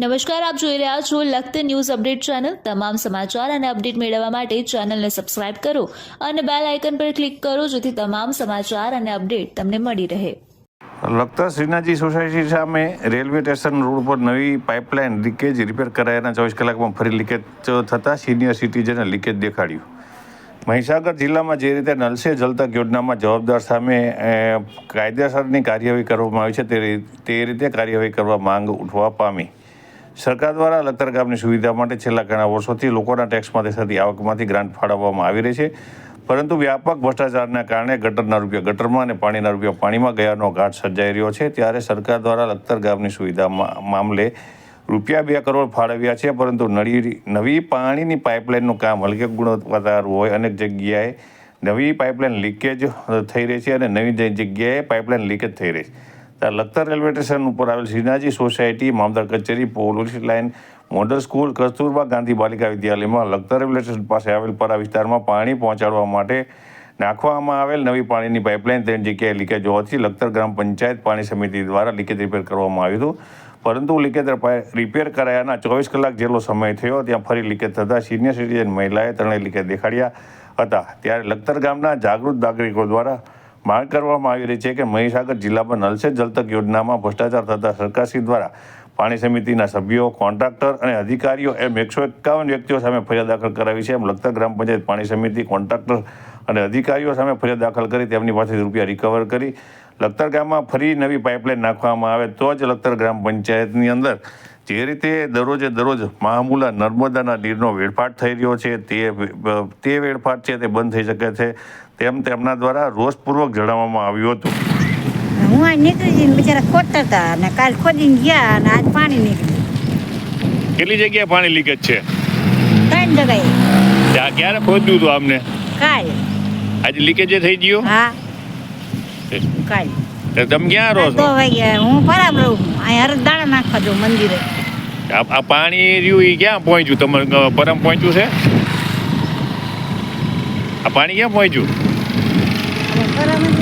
નમસ્કાર, આપ જોઈ રહ્યા છો લખત ન્યૂઝ અપડેટ ચેનલ. તમામ સમાચાર અને અપડેટ મેળવવા માટે ચેનલને સબસ્ક્રાઇબ કરો અને બેલ આઇકન પર ક્લિક કરો જેથી તમામ સમાચાર અને અપડેટ તમને મળી રહે. લખતર શ્રીનાથજી સોસાયટી સામે રેલવે સ્ટેશન રોડ પર નવી પાઇપલાઇન લીકેજ રિપેર કરાયાના ચોવીસ કલાકમાં ફરી લીકેજ થતાં સિનિયર સિટીઝને લીકેજ દેખાડ્યું. મહીસાગર જિલ્લામાં જે રીતે નલસે જલતક જલ તક યોજનામાં જવાબદાર સામે કાયદેસરની કાર્યવાહી કરવામાં આવી છે તે રીતે કાર્યવાહી કરવા માંગ ઉઠવા પામી. સરકાર દ્વારા લખતર ગામની સુવિધા માટે છેલ્લા ઘણા વર્ષોથી લોકોના ટેક્સમાંથી થતી આવકમાંથી ગ્રાન્ટ ફાળવવામાં આવી રહી છે. પરંતુ વ્યાપક ભ્રષ્ટાચારના કારણે ગટરના રૂપિયા ગટરમાં અને પાણીના રૂપિયા પાણીમાં ગયાનો ઘાટ સર્જાઈ રહ્યો છે. ત્યારે સરકાર દ્વારા લખતર ગામની સુવિધા મામલે રૂપિયા બે કરોડ ફાળવ્યા છે. પરંતુ નળી, નવી પાણીની પાઇપલાઇનનું કામ હલકે ગુણવત્તાવાળું હોય અનેક જગ્યાએ નવી પાઇપલાઇન લીકેજ થઈ રહી છે અને નવી જગ્યાએ પાઇપલાઇન લીકેજ થઈ રહી છે. ત્યાં લખતર રેલવે સ્ટેશન ઉપર આવેલ શ્રીનાજી સોસાયટી, મામદાર કચેરી, police line, model school, Kasturba Gandhi બાલિકા વિદ્યાલયમાં લખતર રેલવે સ્ટેશન પાસે આવેલ પરા વિસ્તારમાં પાણી પહોંચાડવા માટે નાખવામાં આવેલ નવી પાણીની પાઇપલાઇન ત્રણ જગ્યાએ લીકેજ હોવાથી લખતર ગ્રામ પંચાયત પાણી સમિતિ દ્વારા લીકેજ રિપેર કરવામાં આવ્યું હતું. પરંતુ લીકેજ રિપેર કરાયાના ચોવીસ કલાક જેટલો સમય થયો, ત્યાં ફરી લીકેજ થતાં સિનિયર સિટીઝન મહિલાએ ત્રણેય લીકેજ દેખાડ્યા હતા. ત્યારે લખતર ગામના જાગૃત નાગરિકો દ્વારા માંગ કરવામાં આવી રહી છે કે મહીસાગર જિલ્લામાં નલ જલતક જલ યોજનામાં ભ્રષ્ટાચાર થતા સરકારશ્રી દ્વારા પાણી સમિતિના સભ્યો, કોન્ટ્રાક્ટર અને અધિકારીઓ એમ એકસો એકાવન વ્યક્તિઓ સામે ફરિયાદ દાખલ કરાવી છે. એમ લખતર ગ્રામ પંચાયત પાણી સમિતિ, કોન્ટ્રાક્ટર અને અધિકારીઓ સામે ફરિયાદ દાખલ કરી તેમની પાસેથી રૂપિયા રિકવર કરી. લખતર ગામમાં ફરી નવી પાઇપલાઇન નાખવામાં આવે તો જ લખતર ગ્રામ પંચાયતની અંદર જે રીતે દરરોજે દરરોજ મહામુલા નર્મદાના નીરનો વેડફાટ થઈ રહ્યો છે તે તે વેડફાટ છે તે બંધ થઈ શકે છે તેમ તેમના દ્વારા રોષપૂર્વક જણાવવામાં આવ્યું હતું. હું આ નીકળી જઈને બિચારા ખોદતા હતા અને કાલ ખોદીને ગયા અને આજ પાણી નીકળ્યું. કેટલી જગ્યાએ પાણી લીકેજ છે? ત્રણ જગ્યાએ. ત્યાં ક્યારે ખોદ્યું હતું આમને? કાલ. આજે લીકેજ થઈ ગયું? હા. કાલ. તો તમે ક્યાં રહો છો? હું બરાબર રહું છું અહીં દાણા નાખવા જો મંદિરે. આ પાણી રહ્યું એ ક્યાં પહોંચ્યું? તમને પરમ પહોંચ્યું છે? આ પાણી ક્યાં પહોંચ્યું? પરમ